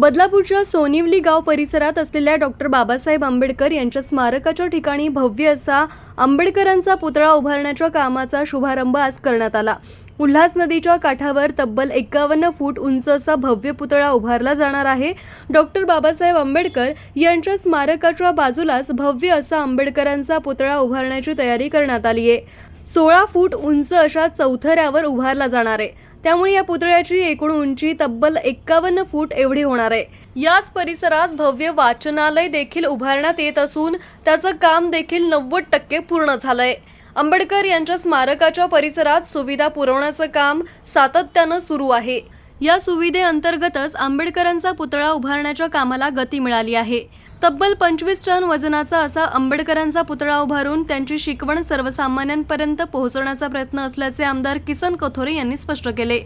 बदलापूरच्या सोनिवली गाव परिसरात असलेल्या डॉक्टर बाबासाहेब आंबेडकर यांच्या स्मारकाच्या ठिकाणी भव्य असा आंबेडकरांचा पुतळा उभारण्याच्या कामाचा शुभारंभ आज करण्यात आला. उल्हास नदीच्या काठावर तब्बल एक्कावन्न फूट उंच असा भव्य पुतळा उभारला जाणार आहे. डॉक्टर बाबासाहेब आंबेडकर यांच्या स्मारकाच्या बाजूलाच भव्य असा आंबेडकरांचा पुतळा उभारण्याची तयारी करण्यात आली आहे सोळा फूट उंच अशा चौथऱ्यावर उभारला जाणार आहे. त्यामुळे या पुतळ्याची एकूण उंची तब्बल एक्कावन्न फूट एवढी होणार आहे. याच परिसरात भव्य वाचनालय देखील उभारण्यात येत असून त्याचं काम देखील नव्वद टक्के पूर्ण झालंय. आंबेडकर यांच्या स्मारकाच्या परिसरात सुविधा पुरवण्याचं काम सातत्यानं सुरू आहे. या सुविधेअंतर्गतच आंबेडकरांचा पुतळा उभारण्याच्या कामाला गती मिळाली आहे. तब्बल पंचवीस टन वजनाचा असा आंबेडकरांचा पुतळा उभारून त्यांची शिकवण सर्वसामान्यांपर्यंत पोहोचवण्याचा प्रयत्न असल्याचे आमदार किसन कथोरे यांनी स्पष्ट केले.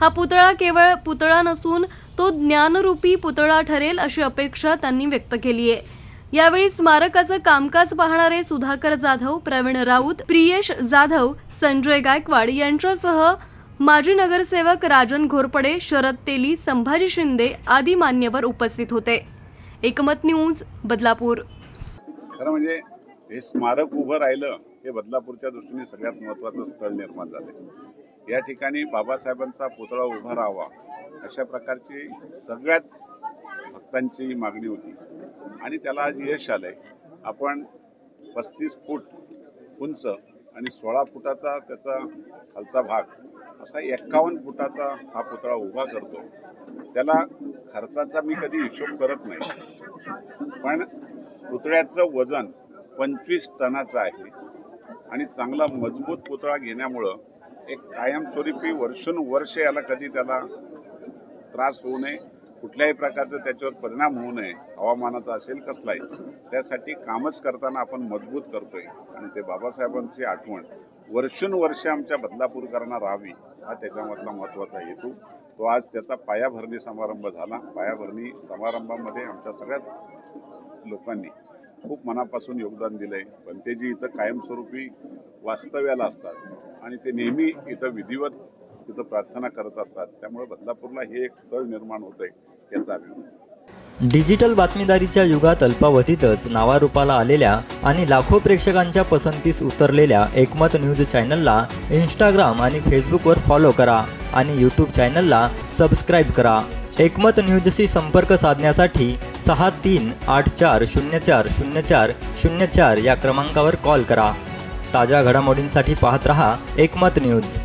हा पुतळा केवळ पुतळा नसून तो ज्ञानरूपी पुतळा ठरेल अशी अपेक्षा त्यांनी व्यक्त केली आहे. यावेळी स्मारकाचं कामकाज पाहणारे सुधाकर जाधव प्रवीण राऊत प्रियेश जाधव संजय गायकवाड यांच्यासह माजी नगरसेवक राजन घोरपडे शरद तेली संभाजी शिंदे आदी मान्यवर उपस्थित होते. एकमत न्यूज बदलापूर. खरं म्हणजे हे स्मारक उभं राहिलं हे बदलापूरच्या दृष्टीने सगळ्यात महत्त्वाचं स्थळ निर्माण झालं या ठिकाणी बाबासाहेबांचा पुतळा उभा राहावा अशा प्रकारची सगळ्याच भक्तांची मागणी होती. आणि त्याला आज यश आलंय. आपण पस्तीस फूट उंच आणि सोळा फुटाचा त्याचा खालचा भाग असा एक्कावन्न फुटाचा हा पुतळा उभा करतो. त्याला खर्चाचा मी कधी हिशोब करत नाही. पण पुतळ्याचं वजन पंचवीस टनाचं आहे आणि चांगला मजबूत पुतळा घेण्यामुळं एक कायमस्वरूपी वर्षानुवर्ष याला कधी त्याला त्रास होऊ नये. कुठल्याही प्रकारचा त्याच्यावर परिणाम होऊ नये हवामानाचा असेल कसलाही त्यासाठी कामच करताना आपण मजबूत करतोय. आणि ते बाबासाहेबांची आठवण वर्षानुवर्ष आमच्या बदलापूरकरांना राहावी हा त्याच्यामधला महत्त्वाचा हेतू. तो आज त्याचा पायाभरणी समारंभ झाला. पायाभरणी समारंभामध्ये आमच्या सगळ्यात लोकांनी खूप मनापासून योगदान दिलंय. जी इथं कायमस्वरूपी वास्तव्याला असतात आणि ते नेहमी इथं विधिवत तिथं प्रार्थना करत असतात. त्यामुळे बदलापूरला हे एक स्थळ निर्माण होतंय याचा अभिमान. डिजिटल बातमीदारीच्या युगात अल्पावधीतच नावारूपाला आलेल्या आणि लाखो प्रेक्षकांच्या पसंतीस उतरलेल्या एकमत न्यूज चॅनलला इंस्टाग्राम आणि फेसबुकवर फॉलो करा आणि यूट्यूब चॅनलला सबस्क्राईब करा. एकमत न्यूजशी संपर्क साधण्यासाठी सहा तीन आठ चार शून्य चार शून्य चार शून्य चार या क्रमांकावर कॉल करा. ताज्या घडामोडींसाठी पाहत रहा एकमत न्यूज.